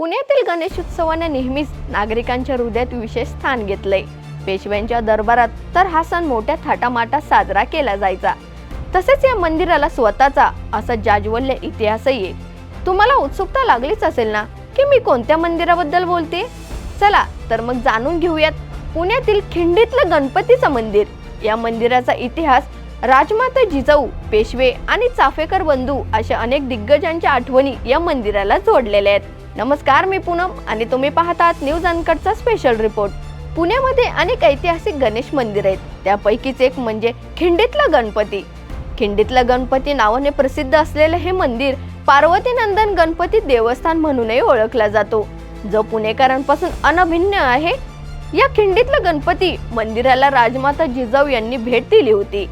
पुण्यातील गणेशोत्सवाने नेहमीच नागरिकांच्या हृदयात विशेष स्थान घेतलंय. पेशव्यांच्या दरबारात तर हा सण मोठ्या थाटामाटात साजरा केला जायचा. तसेच या मंदिराला स्वतःचा असा जाज्वल्य इतिहासही आहे. तुम्हाला उत्सुकता लागलीच असेल ना की मी कोणत्या मंदिराबद्दल बोलते? चला तर मग जाणून घेऊयात पुण्यातील खिंडीतलं गणपतीचं मंदिर. या मंदिराचा इतिहास राजमाता जिजाऊ पेशवे आणि चाफेकर बंधू अशा अनेक दिग्गजांच्या आठवणी या मंदिराला जोडलेल्या आहेत. नमस्कार मी पूनम आणि तुम्ही पाहतात न्यूज अनकटचा स्पेशल रिपोर्ट पुण्यामध्ये अनेक ऐतिहासिक गणेश मंदिर आहेत. त्यापैकीच एक म्हणजे खिंडीतला गणपती. खिंडीतला गणपती नावाने प्रसिद्ध असलेलं हे मंदिर पार्वतीनंदन गणपती देवस्थान म्हणूनही ओळखला जातो. जो पुणेकरांपासून अनभिन्न आहे. या खिंडीतला गणपती मंदिराला राजमाता जिजाऊ यांनी भेट दिली होती.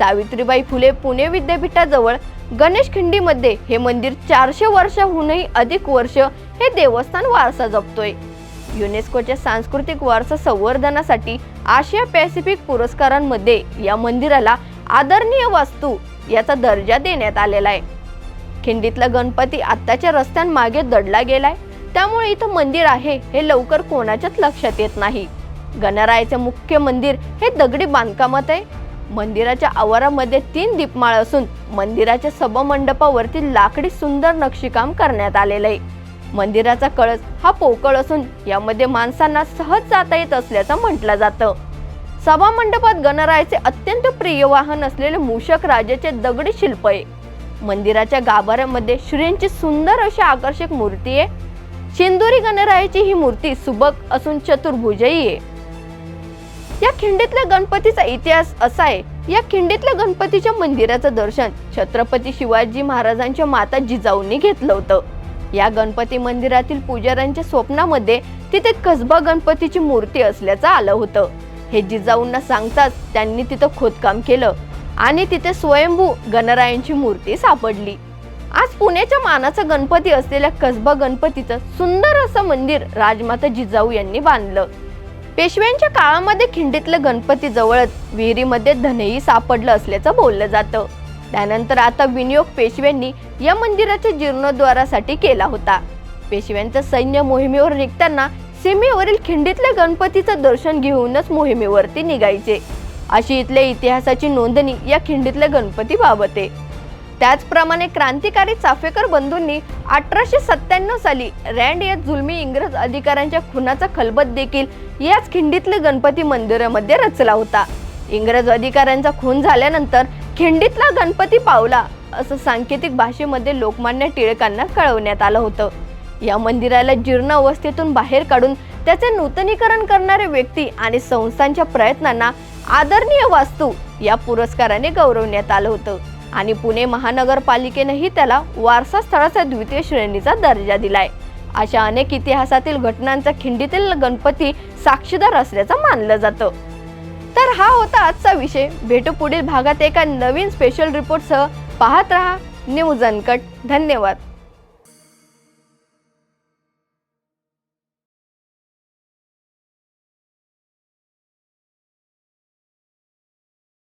सावित्रीबाई फुले पुणे विद्यापीठाजवळ गणेश खिंडीमध्ये हे मंदिर चारशे वर्षाहूनही अधिक वर्ष हे देवस्थान वारसा जपतोय. युनेस्कोच्या सांस्कृतिक वारसा संवर्धनासाठी आशिया पॅसिफिक पुरस्कारांमध्ये या मंदिराला आदरणीय वास्तू याचा दर्जा देण्यात आलेला आहे. खिंडीतला गणपती आत्ताच्या रस्त्यांमागे दडला गेलाय. त्यामुळे इथं मंदिर आहे हे लवकर कोणाच्याच लक्षात येत नाही. गणरायाचे मुख्य मंदिर हे दगडी बांधकामात आहे. मंदिराच्या आवारामध्ये तीन दीपमाळ असून मंदिराच्या सभामंडपावरती लाकडी सुंदर नक्षीकाम करण्यात आलेलं आहे मंदिराचा कळस हा पोकळ असून यामध्ये माणसांना सहज जाता येत असल्याचं म्हटलं जातं. सभा मंडपात गणरायाचे अत्यंत प्रिय वाहन असलेले मूषक राजाचे दगडी शिल्प आहे. मंदिराच्या गाभाऱ्यामध्ये श्रींची सुंदर अशी आकर्षक मूर्ती आहे. शेंदुरी गणरायाची ही मूर्ती सुबक असून चतुर्भुजही आहे. या खिंडीतल्या गणपतीचा इतिहास असा आहे या खिंडीतल्या गणपतीच्या मंदिराचं दर्शन छत्रपती शिवाजी महाराजांच्या माता जिजाऊंनी घेतलं होतं. या गणपती मंदिरातील पुजाऱ्यांच्या स्वप्नामध्ये तिथे कसबा गणपतीची मूर्ती असल्याचं आलं होतं. हे जिजाऊंना सांगताच त्यांनी तिथं खोदकाम केलं आणि तिथे स्वयंभू गणरायांची मूर्ती सापडली. आज पुण्याच्या मानाचा गणपती असलेल्या कसबा गणपतीचं सुंदर असं मंदिर राजमाता जिजाऊ यांनी बांधलं. पेशव्यांच्या काळामध्ये खिंडीतलं गणपती जवळच विहिरीमध्ये धनही सापडलं असल्याचं बोललं जातं. त्यानंतर आता विनियोग पेशव्यांनी या मंदिराच्या जीर्णोद्वारासाठी केला होता. पेशव्यांचं सैन्य मोहिमेवर निघताना सीमेवरील खिंडीतल्या गणपतीचं दर्शन घेऊनच मोहिमेवरती निघायचे. अशी इथल्या इतिहासाची नोंदणी या खिंडीतल्या गणपतीबाबत आहे. त्याचप्रमाणे क्रांतिकारी चाफेकर बंधूंनी अठराशे सत्त्याण्णव साली रँड या जुलमी इंग्रज अधिकाऱ्यांच्या खुनाचा खलबत देखील याच खिंडीतल्या गणपती मंदिरामध्ये रचला होता. इंग्रज अधिकाऱ्यांचा खून झाल्यानंतर खिंडीतला गणपती पावला असं सांकेतिक भाषेमध्ये लोकमान्य टिळकांना कळवण्यात आलं होतं. या मंदिराला जीर्ण अवस्थेतून बाहेर काढून त्याचे नूतनीकरण करणारे व्यक्ती आणि संस्थांच्या प्रयत्नांना आदरणीय वास्तू या पुरस्काराने गौरवण्यात आलं होतं. आणि पुणे महानगरपालिकेनेही त्याला वारसा स्थळाचा द्वितीय श्रेणीचा दर्जा दिलाय. अशा अनेक इतिहासातील घटनांचा खिंडीतील गणपती साक्षीदार असल्याचं मानलं जातं. तर हा होता आजचा विषय. भेटू पुढील भागात एका नवीन स्पेशल रिपोर्टसह पाहत रहा. News uncut. धन्यवाद.